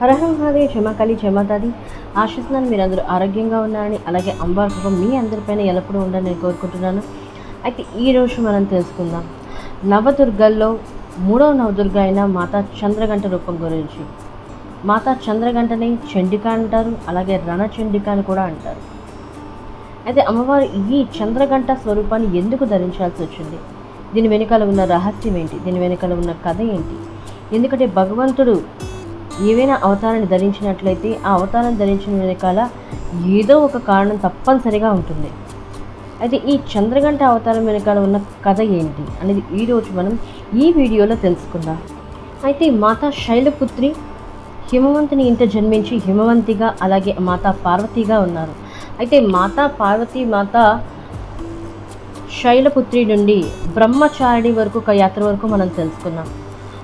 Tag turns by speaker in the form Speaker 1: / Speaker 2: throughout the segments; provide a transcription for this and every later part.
Speaker 1: హరహం హాదే క్షమకాళి క్షమతాది ఆశిస్తున్నాను మీరు అందరూ ఆరోగ్యంగా ఉన్నారని అలాగే అంబార్ మీ అందరిపైన ఎల్లప్పుడూ ఉండాలని నేను కోరుకుంటున్నాను. అయితే ఈరోజు మనం తెలుసుకుందాం. నవదుర్గల్లో మూడవ నవదుర్గ అయిన మాతా చంద్రగంట రూపం గురించి. మాతా చంద్రగంటని చండిక అంటారు అలాగే రణచండిక అని కూడా అంటారు. అయితే అమ్మవారు ఈ చంద్రగంట స్వరూపాన్ని ఎందుకు ధరించాల్సి వచ్చింది? దీని వెనుకాల ఉన్న రహస్యం ఏంటి? దీని వెనుకాల ఉన్న కథ ఏంటి? ఎందుకంటే భగవంతుడు ఏవైనా అవతారాన్ని ధరించినట్లయితే ఆ అవతారం ధరించిన వెనకాల ఏదో ఒక కారణం తప్పనిసరిగా ఉంటుంది. అయితే ఈ చంద్రగంట అవతారం వెనకాల ఉన్న కథ ఏంటి అనేది ఈరోజు మనం ఈ వీడియోలో తెలుసుకుందాం. అయితే మాతా శైలపుత్రి హిమవంతుని ఇంట జన్మించి హిమవంతిగా అలాగే మాతా పార్వతిగా ఉన్నారు. అయితే మాతా పార్వతి మాత శైలపుత్రి నుండి బ్రహ్మచారిణి వరకు ఒక యాత్ర వరకు మనం తెలుసుకున్నాం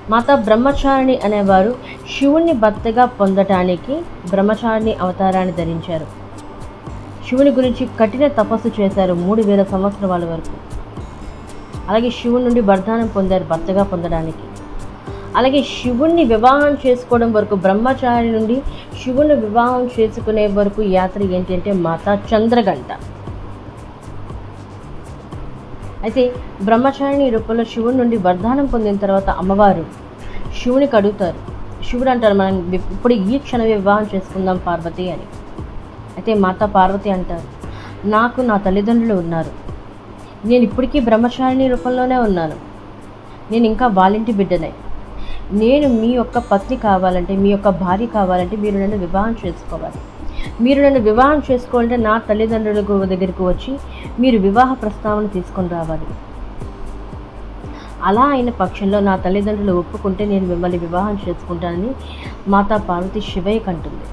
Speaker 1: మాతా బ్రహ్మచారిణి అనేవారు శివుణ్ణి భర్తగా పొందటానికి బ్రహ్మచారిణి అవతారాన్ని ధరించారు. శివుని గురించి కఠిన తపస్సు చేశారు మూడు వేల సంవత్సరాల వరకు. అలాగే శివుని నుండి వరదానం పొందారు భర్తగా పొందడానికి. అలాగే శివుణ్ణి వివాహం చేసుకోవడం వరకు బ్రహ్మచారి నుండి శివుని వివాహం చేసుకునే వరకు యాత్ర ఏంటి అంటే మాతా చంద్రగంట. అయితే బ్రహ్మచారిణి రూపంలో శివుడి నుండి వరదానం పొందిన తర్వాత అమ్మవారు శివునికి అడుగుతారు శివుడు అంటారు మనం ఇప్పుడు ఈ క్షణమే వివాహం చేసుకుందాం పార్వతి అని. అయితే మాత పార్వతి అంటారు నాకు నా తల్లిదండ్రులు ఉన్నారు. నేను ఇప్పటికీ బ్రహ్మచారిణి రూపంలోనే ఉన్నాను. నేను ఇంకా వాళ్ళింటి బిడ్డనే. నేను మీ యొక్క పత్ని కావాలంటే మీ యొక్క భార్య కావాలంటే మీరు నన్ను వివాహం చేసుకోవాలి. మీరు నన్ను వివాహం చేసుకోవాలంటే నా తల్లిదండ్రులకు దగ్గరికి వచ్చి మీరు వివాహ ప్రస్తావన తీసుకొని రావాలి. అలా అయిన పక్షంలో నా తల్లిదండ్రులు ఒప్పుకుంటే నేను మిమ్మల్ని వివాహం చేసుకుంటానని మాతా పార్వతి శివయ్యకి అంటుంది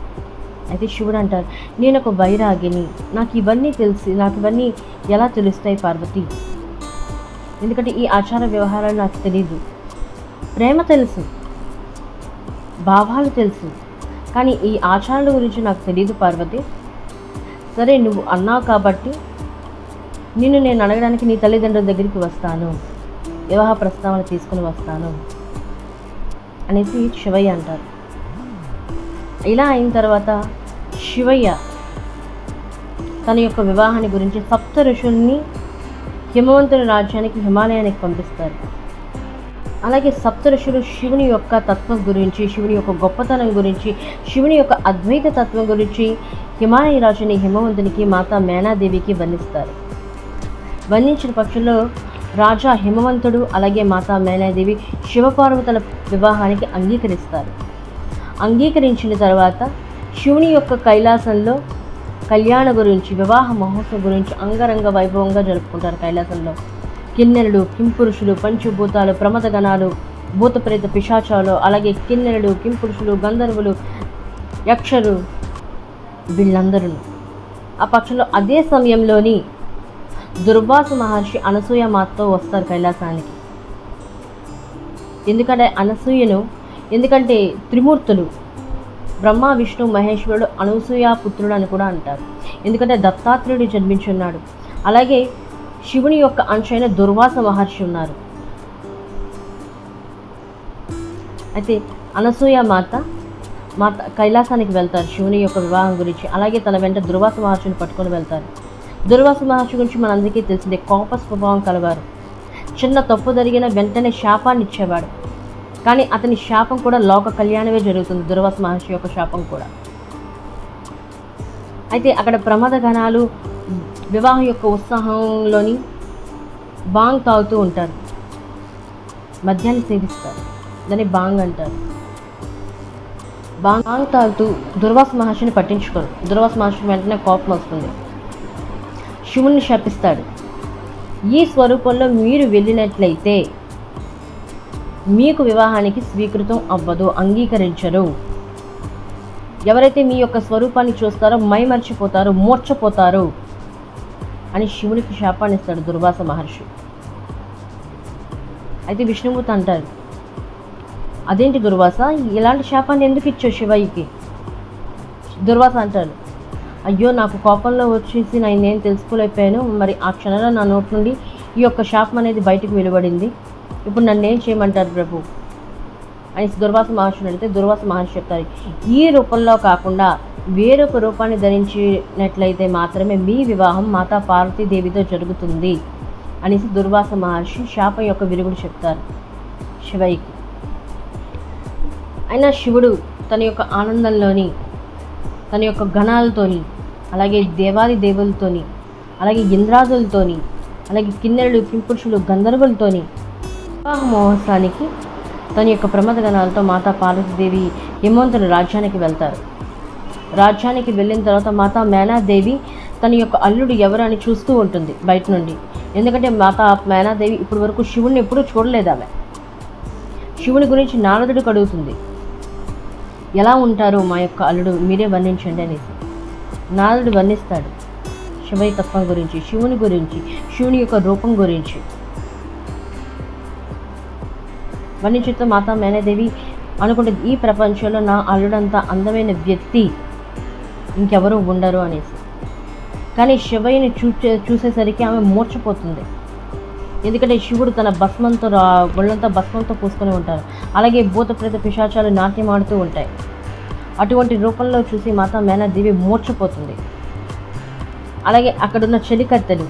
Speaker 1: అయితే శివుడు అంటారు నేను ఒక వైరాగిని. నాకు ఇవన్నీ తెలిసి నాకు ఇవన్నీ ఎలా తెలుస్తాయి పార్వతి? ఎందుకంటే ఈ ఆచార వ్యవహారాలు నాకు తెలియదు ప్రేమ తెలుసు. భావాలు తెలుసు. కానీ ఈ ఆచారాల గురించి నాకు తెలియదు పార్వతి. సరే నువ్వు అన్నావు కాబట్టి నిన్ను నేను అడగడానికి నీ తల్లిదండ్రుల దగ్గరికి వస్తాను. వివాహ ప్రస్తావన తీసుకుని వస్తాను అనేసి శివయ్య అంటారు. ఇలా అయిన తర్వాత శివయ్య తన యొక్క వివాహాన్ని గురించి సప్త ఋషుల్ని హిమవంతుని రాజ్యానికి హిమాలయానికి పంపిస్తారు. అలాగే సప్తఋషులు శివుని యొక్క తత్వం గురించి శివుని యొక్క గొప్పతనం గురించి శివుని యొక్క అద్వైత తత్వం గురించి హిమాలయ రాజుని హిమవంతునికి మాతా మేనాదేవికి వర్ణిస్తారు. వర్ణించిన పక్షంలో రాజా హిమవంతుడు అలాగే మాతా మేనాదేవి శివపార్వతుల వివాహానికి అంగీకరిస్తారు. అంగీకరించిన తర్వాత శివుని యొక్క కైలాసంలో కళ్యాణ గురించి వివాహ మహోత్సవం గురించి అంగరంగ వైభవంగా జరుపుకుంటారు కైలాసంలో. కిన్నెరుడు కింపురుషులు పంచభూతాలు ప్రమదగణాలు భూతప్రేత పిశాచాలు అలాగే కిన్నెరుడు కింపురుషులు గంధర్వులు యక్షలు వీళ్ళందరూ. ఆ పక్షంలో అదే సమయంలోని దుర్వాస మహర్షి అనసూయ మాతో వస్తారు కైలాసానికి. ఎందుకంటే అనసూయను ఎందుకంటే త్రిమూర్తులు బ్రహ్మ విష్ణు మహేశ్వరుడు అనసూయ పుత్రుడు అని కూడా అంటారు. ఎందుకంటే దత్తాత్రేయుడు జన్మించున్నాడు. అలాగే శివుని యొక్క అంశైన దుర్వాస మహర్షి ఉన్నారు. అయితే అనసూయ మాత మాత కైలాసానికి వెళ్తారు శివుని యొక్క వివాహం గురించి. అలాగే తన వెంట దుర్వాస మహర్షిని పట్టుకొని వెళ్తారు. దుర్వాస మహర్షి గురించి మనందరికీ తెలిసిందే కోప స్వభావం కలవారు. చిన్న తప్పు జరిగిన వెంటనే శాపాన్ని ఇచ్చేవాడు. కానీ అతని శాపం కూడా లోక కళ్యాణమే జరుగుతుంది దుర్వాస మహర్షి యొక్క శాపం కూడా. అయితే అక్కడ ప్రమాద గణాలు వివాహం యొక్క ఉత్సాహంలోని బాంగ్ తాగుతూ ఉంటారు. మద్యాన్ని సేవిస్తారు. దాన్ని బాంగ్ అంటారు. బాంగ్ తాగుతూ దుర్వాస మహర్షిని పట్టించుకోరు. దుర్వాస మహర్షి వెంటనే కోపం వస్తుంది. శివుణ్ణి శపిస్తాడు. ఈ స్వరూపంలో మీరు వెళ్ళినట్లయితే మీకు వివాహానికి స్వీకృతం అవ్వదు అంగీకరించరు. ఎవరైతే మీ యొక్క స్వరూపాన్ని చూస్తారో మైమర్చిపోతారో మూర్చపోతారు అని శివునికి శాపాన్ని ఇస్తాడు దుర్వాస మహర్షి. అయితే విష్ణుమూర్తి అంటారు అదేంటి దుర్వాస? ఇలాంటి శాపాన్ని ఎందుకు ఇచ్చావు శివయ్యకి? దుర్వాస అంటాడు అయ్యో నాకు కోపంలో వచ్చేసి నేను నేను తెలుసుకోలేకపోయాను. మరి ఆ క్షణంలో నా నోటి నుండి ఈ యొక్క శాపం అనేది బయటకు వెలువడింది. ఇప్పుడు నన్ను ఏం చేయమంటారు ప్రభు? అని దుర్వాస మహర్షిని అడిగితే దుర్వాస మహర్షి చెప్తారు ఈ రూపంలో కాకుండా వేరొక రూపాన్ని ధరించినట్లయితే మాత్రమే మీ వివాహం మాతా పార్వతీదేవితో జరుగుతుంది అనేసి దుర్వాస మహర్షి శాపం యొక్క విరుగుడు చెప్తారు శివయ్యకి. అయినా శివుడు తన యొక్క ఆనందంలోని తన యొక్క గణాలతోని అలాగే దేవాది దేవులతోని అలాగే ఇంద్రాదులతోని అలాగే కిన్నెరలు పింపురుషులు గంధర్వులతోని వివాహ మహోత్సవానికి తన యొక్క ప్రమద గణాలతో మాతా పార్వతీదేవి హిమవంతుని రాజ్యానికి వెళ్తారు. రాజ్యానికి వెళ్ళిన తర్వాత మాతా మేనాదేవి తన యొక్క అల్లుడు ఎవరు అని చూస్తూ ఉంటుంది బయట నుండి. ఎందుకంటే మాతా మేనాదేవి ఇప్పటి వరకు శివుణ్ణి ఎప్పుడూ చూడలేదు ఆమె. శివుని గురించి నారదుడికి అడుగుతుంది. ఎలా ఉంటారో మా యొక్క అల్లుడు మీరే వర్ణించండి అనేసి. నారదుడు వర్ణిస్తాడు. శివైతత్వం తత్వం గురించి శివుని గురించి శివుని యొక్క రూపం గురించి. వర్ణించుతో మాతా మేనాదేవి అనుకుంటుంది ఈ ప్రపంచంలో నా అల్లుడంత అందమైన వ్యక్తి ఇంకెవరూ ఉండరు అనేసి. కానీ శివయ్యని చూచే చూసేసరికి ఆమె మూర్చపోతుంది ఎందుకంటే శివుడు తన భస్మంతో రా ఒళ్ళంతా భస్మంతో పూసుకొని ఉంటారు అలాగే భూత ప్రేత పిశాచాలు నాట్యం ఆడుతూ ఉంటాయి. అటువంటి రూపంలో చూసి మాతా మేనదేవి మూర్చపోతుంది అలాగే అక్కడున్న చెలికత్తెలు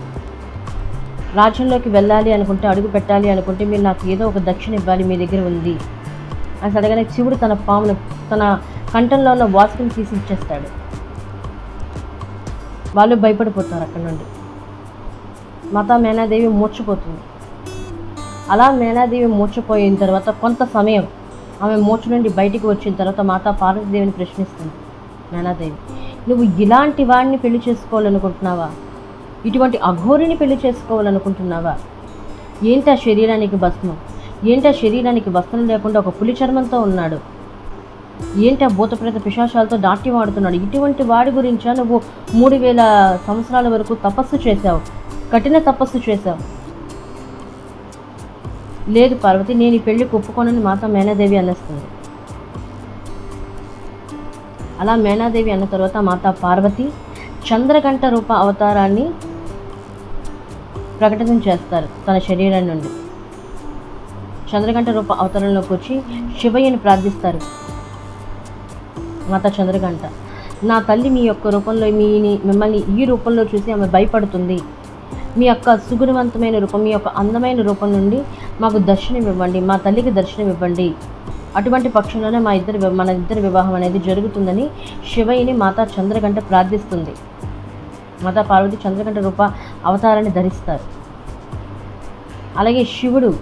Speaker 1: రాజ్యంలోకి వెళ్ళాలి అనుకుంటే అడుగు పెట్టాలి అనుకుంటే మీరు నాకు ఏదో ఒక దక్షిణ ఇవ్వాలి మీ దగ్గర ఉంది. అని అడగనే శివుడు తన పామును తన కంఠంలో ఉన్న వాసుకుని తీసి ఇచ్చేస్తాడు. వాళ్ళు భయపడిపోతారు అక్కడ నుండి. మాతా మేనాదేవి మూర్చిపోతుంది. అలా మేనాదేవి మూర్చిపోయిన తర్వాత కొంత సమయం ఆమె మూర్చ నుండి బయటికి వచ్చిన తర్వాత మాతా పార్వతీదేవిని ప్రశ్నిస్తుంది. మేనాదేవి నువ్వు ఇలాంటి వాడిని పెళ్ళి చేసుకోవాలనుకుంటున్నావా? ఇటువంటి అఘోరిని పెళ్ళి చేసుకోవాలనుకుంటున్నావా? ఏంటి ఆ శరీరానికి భస్మం? ఏంటి ఆ శరీరానికి వస్త్రం లేకుండా ఒక పులి చర్మంతో ఉన్నాడు? ఏంటి ఆ భూతప్రేత పిశాచాలతో నాట్యమాడుతున్నాడు ఇటువంటి వాడి గురించా నువ్వు మూడు వేల సంవత్సరాల వరకు తపస్సు చేశావు? కఠిన తపస్సు చేశావు? లేదు పార్వతి నేను ఈ పెళ్ళికి ఒప్పుకోనని మాత మేనాదేవి అనేస్తుంది అలా మేనాదేవి అన్న తర్వాత మాత పార్వతి చంద్రగంట రూప అవతారాన్ని ప్రకటన చేస్తారు తన శరీరం నుండి. చంద్రగంట రూప అవతారంలోకి వచ్చి శివయ్యని ప్రార్థిస్తారు. మాత చంద్రగంట నా తల్లి మీ యొక్క రూపంలో మీ మిమ్మల్ని ఈ రూపంలో చూసి ఆమె భయపడుతుంది. మీ యొక్క సుగుణవంతమైన రూపం మీ యొక్క అందమైన రూపం నుండి మాకు దర్శనం ఇవ్వండి మా తల్లికి దర్శనం ఇవ్వండి. అటువంటి పక్షంలోనే మా ఇద్దరు మన ఇద్దరి వివాహం అనేది జరుగుతుందని శివయ్యని మాతా చంద్రగంట ప్రార్థిస్తుంది. మాతా పార్వతి చంద్రగంట రూప అవతారాన్ని ధరిస్తారు. అలాగే శివుడు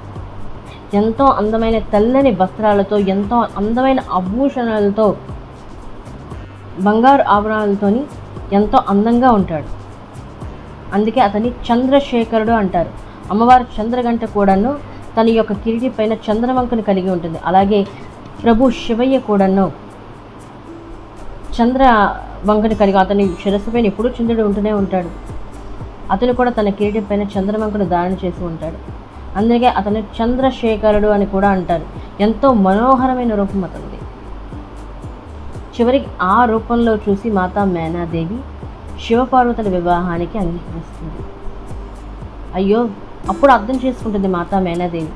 Speaker 1: ఎంతో అందమైన తెల్లని వస్త్రాలతో ఎంతో అందమైన ఆభూషణాలతో బంగారు ఆభరణాలతోని ఎంతో అందంగా ఉంటాడు. అందుకే అతన్ని చంద్రశేఖరుడు అంటారు. అమ్మవారి చంద్రగంట కూడాను తన యొక్క కిరీటి పైన చంద్రవంకను కలిగి ఉంటుంది. అలాగే ప్రభు శివయ్య కూడాను చంద్ర వంకను కలిగి అతని శిరస్సు పైన ఎప్పుడూ చంద్రుడు ఉంటూనే ఉంటాడు. అతను కూడా తన కిరీటి పైన చంద్రవంకను ధారణ చేసి ఉంటాడు. అందుకే అతను చంద్రశేఖరుడు అని కూడా అంటారు. ఎంతో మనోహరమైన రూపం అతనిది. చివరికి ఆ రూపంలో చూసి మాతా మేనాదేవి శివపార్వతుల వివాహానికి అంగీకరిస్తుంది. అయ్యో అప్పుడు అర్థం చేసుకుంటుంది మాతా మేనాదేవి.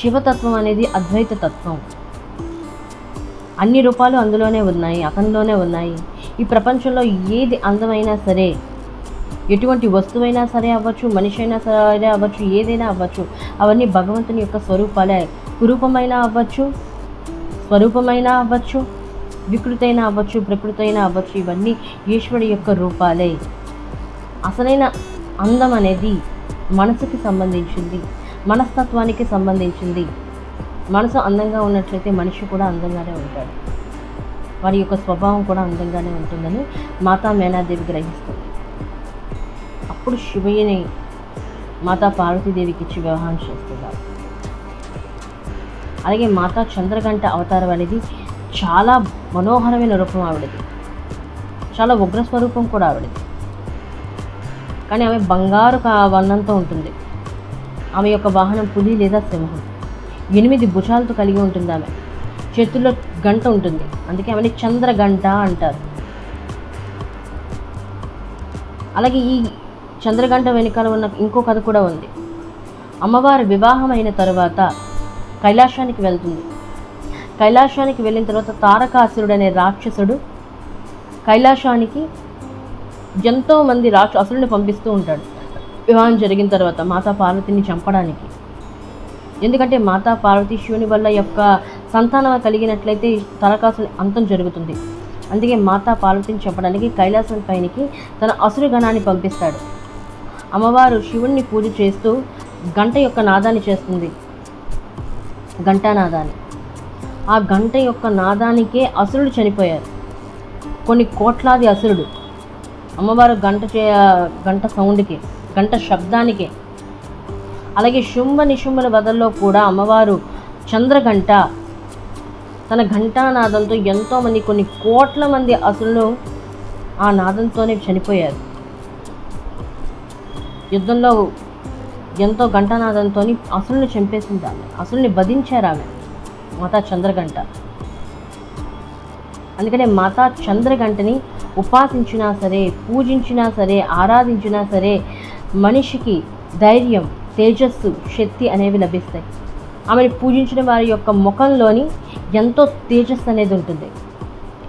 Speaker 1: శివతత్వం అనేది అద్వైత తత్వం. అన్ని రూపాలు అందులోనే ఉన్నాయి అతనిలోనే ఉన్నాయి. ఈ ప్రపంచంలో ఏది అందమైనా సరే ఎటువంటి వస్తువైనా సరే అవ్వచ్చు మనిషి అయినా సరే అవ్వచ్చు ఏదైనా అవ్వచ్చు అవన్నీ భగవంతుని యొక్క స్వరూపాలే. కురూపమైనా అవ్వచ్చు స్వరూపమైనా అవ్వచ్చు వికృతైన అవ్వచ్చు ప్రకృతైన అవ్వచ్చు ఇవన్నీ ఈశ్వరుడి యొక్క రూపాలే. అసలైన అందం అనేది మనసుకి సంబంధించింది మనస్తత్వానికి సంబంధించింది. మనసు అందంగా ఉన్నట్లయితే మనిషి కూడా అందంగానే ఉంటాడు. వారి యొక్క స్వభావం కూడా అందంగానే ఉంటుందని మాతా మేనాదేవి గ్రహిస్తుంది. అప్పుడు శివయ్యని మాతా పార్వతీదేవికి ఇచ్చి వివాహం చేస్తున్నారు. అలాగే మాతా చంద్రగంట అవతారం అనేది చాలా మనోహరమైన రూపం ఆవిడది. చాలా ఉగ్ర స్వరూపం కూడా ఆవిడది. కానీ ఆమె బంగారు వర్ణంతో ఉంటుంది. ఆమె యొక్క వాహనం పులి లేదా సింహం. ఎనిమిది భుజాలతో కలిగి ఉంటుంది ఆమె. చేతుల్లో గంట ఉంటుంది. అందుకే ఆమెని చంద్రగంట అంటారు. అలాగే ఈ చంద్రగంట వెనుకాల ఉన్న ఇంకో కథ కూడా ఉంది. అమ్మవారు వివాహం అయిన తరువాత కైలాసానికి వెళ్తుంది. కైలాసానికి వెళ్ళిన తర్వాత తారకాసురుడు అనే రాక్షసుడు కైలాసానికి ఎంతోమంది రాక్ష అసురుని పంపిస్తూ ఉంటాడు. వివాహం జరిగిన తర్వాత మాతా పార్వతిని చంపడానికి. ఎందుకంటే మాతా పార్వతి శివుని వల్ల యొక్క సంతానం కలిగినట్లయితే తారకాసు అంతం జరుగుతుంది. అందుకే మాతా పార్వతిని చంపడానికి కైలాసం పైనికి తన అసురు గణాన్ని పంపిస్తాడు. అమ్మవారు శివుణ్ణి పూజ చేస్తూ గంట యొక్క నాదాన్ని చేస్తుంది. ఘంటానాదాన్ని ఆ గంట యొక్క నాదానికే అసురుడు చనిపోయారు. కొన్ని కోట్లాది అసురుడు. అమ్మవారు గంట చే గంట సౌండ్కి గంట శబ్దానికే. అలాగే శుంభ నిశుంభల బదల్లో కూడా అమ్మవారు చంద్రగంట తన ఘంటానాదంతో ఎంతోమంది కొన్ని కోట్ల మంది అసురులు ఆ నాదంతోనే చనిపోయారు. యుద్ధంలో ఎంతో ఘంటానాదంతో అసురుని చంపేసింది ఆమె. అసురుని బధించారు ఆమె. మాతా చంద్రగంట అందుకనే మాతా చంద్రగంటని ఉపాసించినా సరే పూజించినా సరే ఆరాధించినా సరే మనిషికి ధైర్యం తేజస్సు శక్తి అనేవి లభిస్తాయి. ఆమెను పూజించిన వారి యొక్క ముఖంలోని ఎంతో తేజస్సు అనేది ఉంటుంది.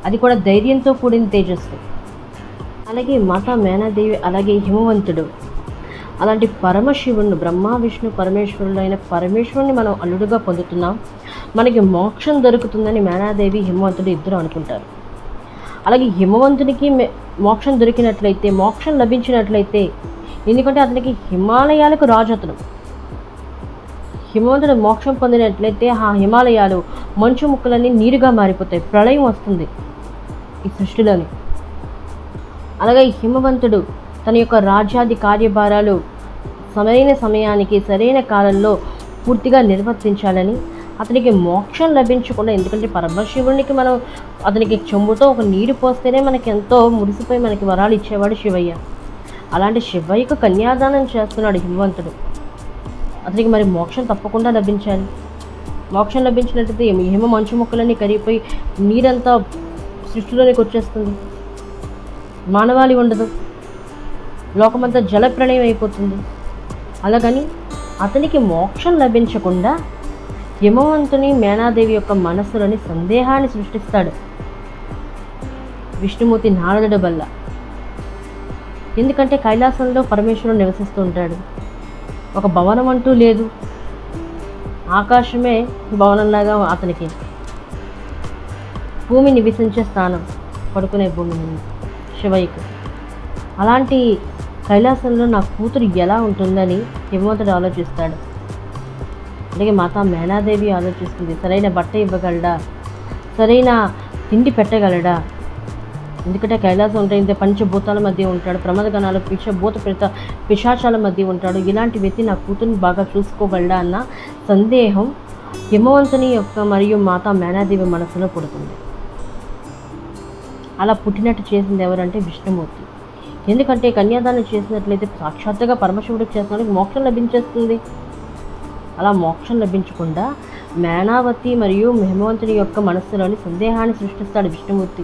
Speaker 1: అది కూడా ధైర్యంతో కూడిన తేజస్సు. అలాగే మాతా మేనాదేవి అలాగే హిమవంతుడు అలాంటి పరమశివుడు బ్రహ్మ విష్ణు పరమేశ్వరుడు అయిన పరమేశ్వరుని మనం అల్లుడుగా పొందుతున్నాం. మనకి మోక్షం దొరుకుతుందని మేనాదేవి హిమవంతుడు ఇద్దరు అనుకుంటారు. అలాగే హిమవంతునికి మోక్షం దొరికినట్లయితే మోక్షం లభించినట్లయితే ఎందుకంటే అతనికి హిమాలయాలకు రాజు అతను హిమవంతుడు మోక్షం పొందినట్లయితే ఆ హిమాలయాలు మంచు ముక్కలన్నీ నీరుగా మారిపోతాయి ప్రళయం వస్తుంది ఈ సృష్టిలోని. అలాగే ఈ హిమవంతుడు తన యొక్క రాజ్యాది కార్యభారాలు సరైన సమయానికి సరైన కాలంలో పూర్తిగా నిర్వర్తించాలని అతనికి మోక్షం లభించకుండా ఎందుకంటే పరమశివునికి మనం అతనికి చెంబుతో ఒక నీరు పోస్తేనే మనకి ఎంతో మురిసిపోయి మనకి వరాలు ఇచ్చేవాడు శివయ్య. అలాంటి శివయ్యకు కన్యాదానం చేస్తున్నాడు హిమవంతుడు. అతనికి మరి మోక్షం తప్పకుండా లభించాలి. మోక్షం లభించినట్లయితే హిమ- హిమ మంచు మొక్కలన్నీ కరిగిపోయి నీరంతా సృష్టిలోనికి వచ్చేస్తుంది. మానవాళి ఉండదు. లోకమంతా జలప్రణయం అయిపోతుంది. అలాగని అతనికి మోక్షం లభించకుండా హిమవంతుని మేనాదేవి యొక్క మనస్సులోని సందేహాన్ని సృష్టిస్తాడు. విష్ణుమూర్తి నారదుడు వల్ల. ఎందుకంటే కైలాసంలో పరమేశ్వరుడు నివసిస్తూ ఉంటాడు. ఒక భవనం అంటూ లేదు. ఆకాశమే భవనంలాగా అతనికి. భూమి నివసించే స్థానం పడుకునే భూమి. శివయ్యకు. అలాంటి కైలాసంలో నా కూతురు ఎలా ఉంటుందని హిమవంతుడు ఆలోచిస్తాడు. అలాగే మాతా మేనాదేవి ఆలోచిస్తుంది సరైన బట్ట ఇవ్వగలడా? సరైన తిండి పెట్టగలడా? ఎందుకంటే కైలాసం ఉంటే ఇంత పంచభూతాల మధ్య ఉంటాడు ప్రమాదగణాలు పిచ్చ భూత ప్రేత పిశాచాల మధ్య ఉంటాడు. ఇలాంటి వ్యక్తి నా కూతుర్ని బాగా చూసుకోగలడా? అన్న సందేహం హిమవంతుని యొక్క మరియు మాతా మేనాదేవి మనసులో పుడుతుంది. అలా పుట్టినట్టు చేసింది ఎవరంటే విష్ణుమూర్తి. ఎందుకంటే కన్యాదానం చేసినట్లయితే సాక్షాత్తుగా పరమశివుడికి చేసినప్పుడు మోక్షం లభించేస్తుంది. అలా మోక్షం లభించకుండా మేనావతి మరియు హిమవంతుని యొక్క మనస్సులోని సందేహాన్ని సృష్టిస్తాడు విష్ణుమూర్తి.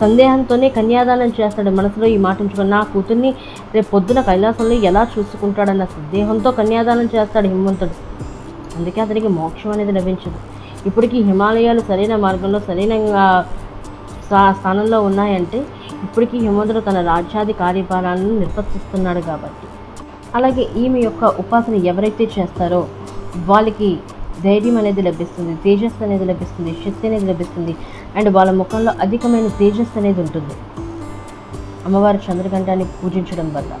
Speaker 1: సందేహంతోనే కన్యాదానం చేస్తాడు మనసులో ఈ మాట ఉంచుకొని. నా కూతుర్ని రేపు పొద్దున కైలాసంలో ఎలా చూసుకుంటాడన్న సందేహంతో కన్యాదానం చేస్తాడు హిమవంతుడు. అందుకే అతనికి మోక్షం అనేది లభించదు. ఇప్పటికీ హిమాలయాలు సరైన మార్గంలో సరైన స్థా- స్థానంలో ఉన్నాయంటే ఇప్పటికీ హిమవంతుడు తన రాజ్యాది కార్యభారాలను నిర్వర్తిస్తున్నాడు కాబట్టి. అలాగే ఈమె యొక్క ఉపాసన ఎవరైతే చేస్తారో వాళ్ళకి ధైర్యం అనేది లభిస్తుంది తేజస్సు అనేది లభిస్తుంది శక్తి అనేది లభిస్తుంది. అండ్ వాళ్ళ ముఖంలో అధికమైన తేజస్సు అనేది ఉంటుంది. అమ్మవారి చంద్రగంటాన్ని పూజించడం వల్ల.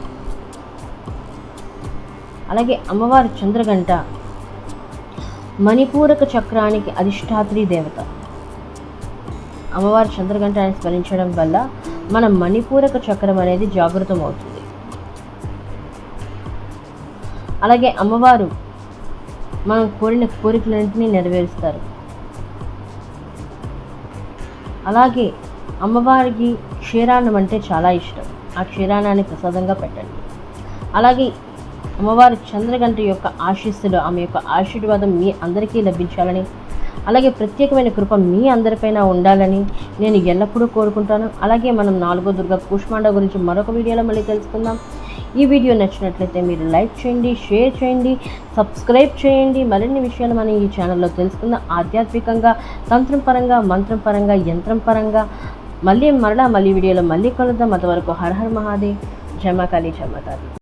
Speaker 1: అలాగే అమ్మవారి చంద్రగంట మణిపూరక చక్రానికి అధిష్టాత్రి దేవత. అమ్మవారి చంద్రగంటాన్ని స్మరించడం వల్ల మన మణిపూరక చక్రం అనేది జాగృతం అవుతుంది అలాగే అమ్మవారు మనం కోరిన కోరికలన్నింటినీ నెరవేరుస్తారు. అలాగే అమ్మవారికి క్షీరాన్నం అంటే చాలా ఇష్టం. ఆ క్షీరాన్నాన్ని ప్రసాదంగా పెట్టండి. అలాగే అమ్మవారి చంద్రగంట యొక్క ఆశీస్సులు ఆమె యొక్క ఆశీర్వాదం మీ అందరికీ లభించాలని అలాగే ప్రత్యేకమైన కృప మీ అందరిపైన ఉండాలని నేను ఎల్లప్పుడూ కోరుకుంటాను. అలాగే మనం నాలుగో దుర్గ కూష్మాండ గురించి మరొక వీడియోలో మళ్ళీ తెలుసుకుందాం. ఈ వీడియో నచ్చినట్లయితే మీరు లైక్ చేయండి షేర్ చేయండి సబ్స్క్రైబ్ చేయండి. మరిన్ని విషయాలు మనం ఈ ఛానల్లో తెలుసుకుందాం. ఆధ్యాత్మికంగా తంత్రం పరంగా మంత్రం పరంగా యంత్రం పరంగా. మళ్ళీ మరలా మళ్ళీ వీడియోలో మళ్ళీ కలుద్దాం. అంతవరకు హర హర్ మహాదేవ్. జమకాళి జమకాళి